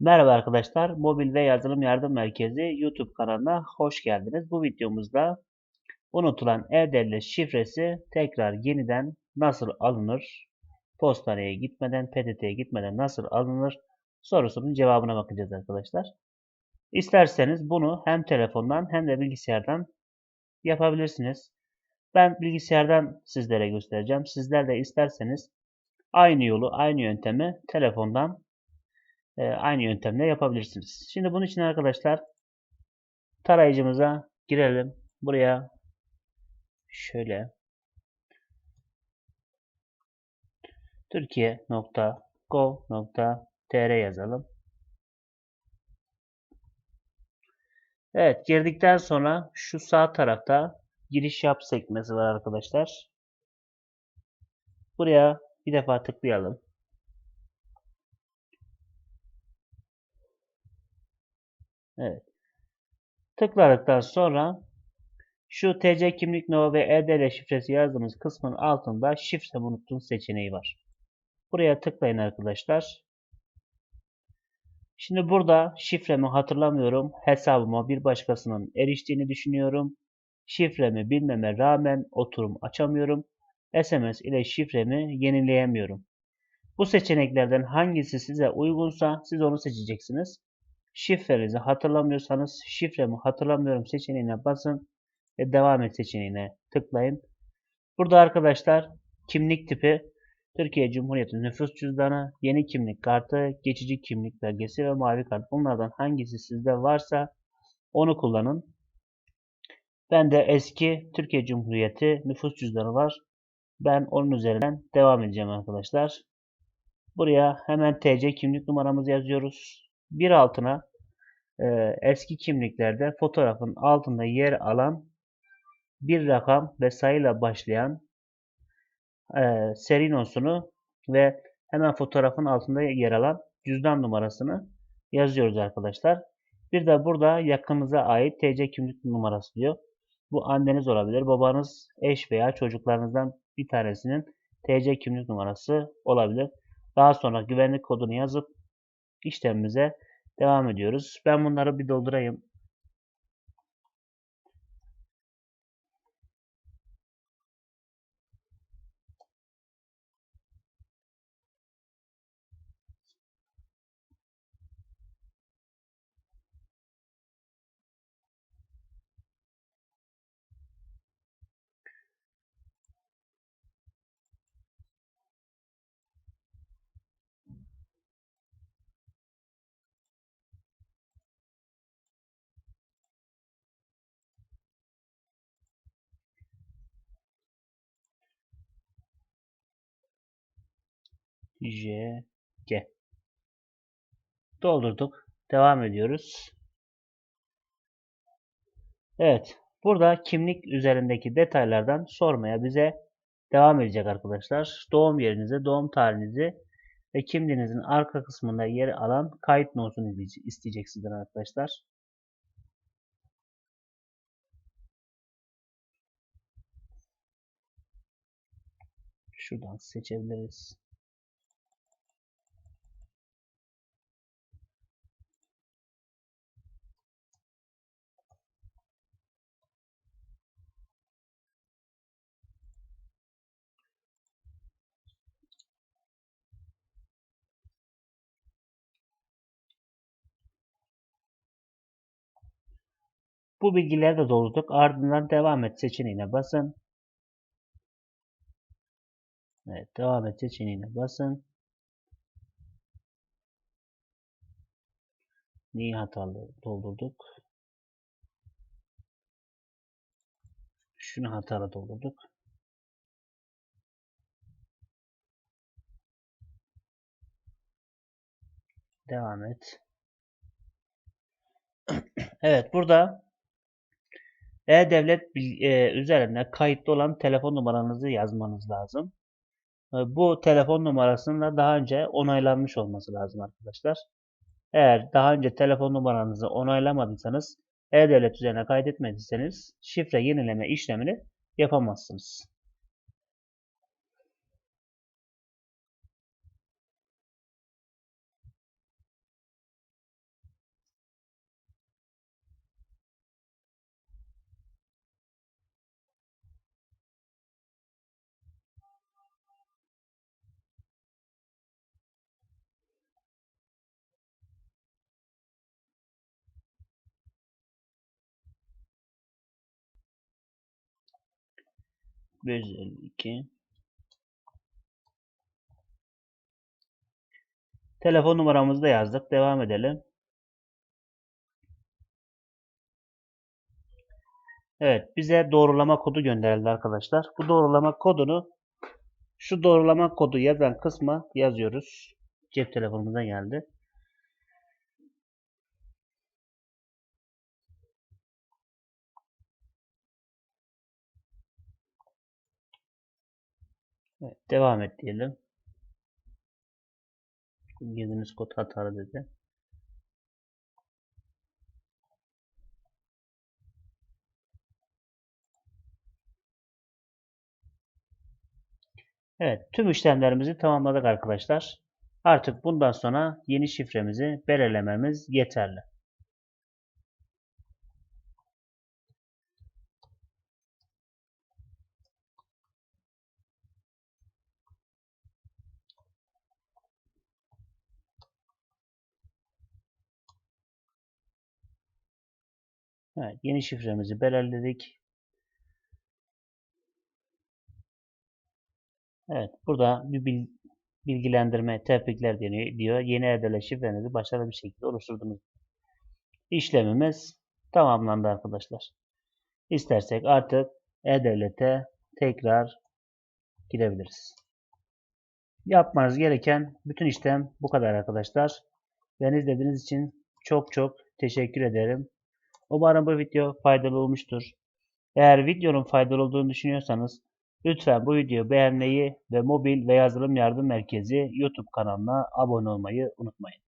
Merhaba arkadaşlar, Mobil ve Yazılım Yardım Merkezi YouTube kanalına hoş geldiniz. Bu videomuzda unutulan e-devlet şifresi tekrar yeniden nasıl alınır, postaneye gitmeden, PTT'ye gitmeden nasıl alınır sorusunun cevabına bakacağız arkadaşlar. İsterseniz bunu hem telefondan hem de bilgisayardan yapabilirsiniz. Ben bilgisayardan sizlere göstereceğim. Sizler de isterseniz aynı yolu, aynı yöntemi telefondan e, aynı yöntemle yapabilirsiniz. Şimdi bunun için arkadaşlar tarayıcımıza girelim. Buraya şöyle Türkiye.gov.tr yazalım. Evet girdikten sonra şu sağ tarafta giriş yap sekmesi var arkadaşlar. Buraya bir defa tıklayalım. Evet. Tıkladıktan sonra şu TC kimlik numara ve EDL şifresi yazdığımız kısmın altında şifre unuttun seçeneği var. Buraya tıklayın arkadaşlar. Şimdi burada şifremi hatırlamıyorum. Hesabıma bir başkasının eriştiğini düşünüyorum. Şifremi bilmeme rağmen oturum açamıyorum. SMS ile şifremi yenileyemiyorum. Bu seçeneklerden hangisi size uygunsa siz onu seçeceksiniz. Şifrenizi hatırlamıyorsanız şifremi hatırlamıyorum seçeneğine basın ve devam et seçeneğine tıklayın. Burada arkadaşlar kimlik tipi Türkiye Cumhuriyeti nüfus cüzdanı, yeni kimlik kartı, geçici kimlik belgesi ve mavi kart. Bunlardan hangisi sizde varsa onu kullanın. Ben de eski Türkiye Cumhuriyeti nüfus cüzdanı var. Ben onun üzerinden devam edeceğim arkadaşlar. Buraya hemen TC kimlik numaramızı yazıyoruz. Bir altına e, eski kimliklerde fotoğrafın altında yer alan bir rakam ve sayıyla başlayan e, seri nosunu ve hemen fotoğrafın altında yer alan cüzdan numarasını yazıyoruz arkadaşlar. Bir de burada yakınıza ait TC kimlik numarası diyor. Bu anneniz olabilir, babanız, eş veya çocuklarınızdan bir tanesinin TC kimlik numarası olabilir. Daha sonra güvenlik kodunu yazıp işlemimize Devam ediyoruz. Ben bunları bir doldurayım. J, G. Doldurduk. Devam ediyoruz. Evet. Burada kimlik üzerindeki detaylardan sormaya bize devam edecek arkadaşlar. Doğum yerinizi, doğum tarihinizi ve kimliğinizin arka kısmında yer alan kayıt notunu isteyecek sizden arkadaşlar. Şuradan seçebiliriz. Bu bilgileri de doldurduk. Ardından devam et seçeneğine basın. Evet, devam et seçeneğine basın. Neyi hatalı doldurduk? Şunu hatalı doldurduk. Devam et. evet burada e-Devlet e, üzerinde kayıtlı olan telefon numaranızı yazmanız lazım. E, bu telefon numarasının daha önce onaylanmış olması lazım arkadaşlar. Eğer daha önce telefon numaranızı onaylamadıysanız e-Devlet üzerine kaydetmediyseniz şifre yenileme işlemini yapamazsınız. 552 Telefon numaramızı da yazdık. Devam edelim. Evet, bize doğrulama kodu gönderildi arkadaşlar. Bu doğrulama kodunu şu doğrulama kodu yazan kısma yazıyoruz. Cep telefonumuza geldi. Evet, devam et diyelim. Girdiğiniz kod hatalı dedi. Evet, tüm işlemlerimizi tamamladık arkadaşlar. Artık bundan sonra yeni şifremizi belirlememiz yeterli. Evet, yeni şifremizi belirledik. Evet, burada bir bilgilendirme, tebrikler deniyor. Yeni e şifrenizi başarılı bir şekilde oluşturdunuz. İşlemimiz tamamlandı arkadaşlar. İstersek artık e-devlete tekrar girebiliriz. Yapmanız gereken bütün işlem bu kadar arkadaşlar. Beni izlediğiniz için çok çok teşekkür ederim. Umarım bu video faydalı olmuştur. Eğer videonun faydalı olduğunu düşünüyorsanız lütfen bu videoyu beğenmeyi ve mobil ve yazılım yardım merkezi YouTube kanalına abone olmayı unutmayın.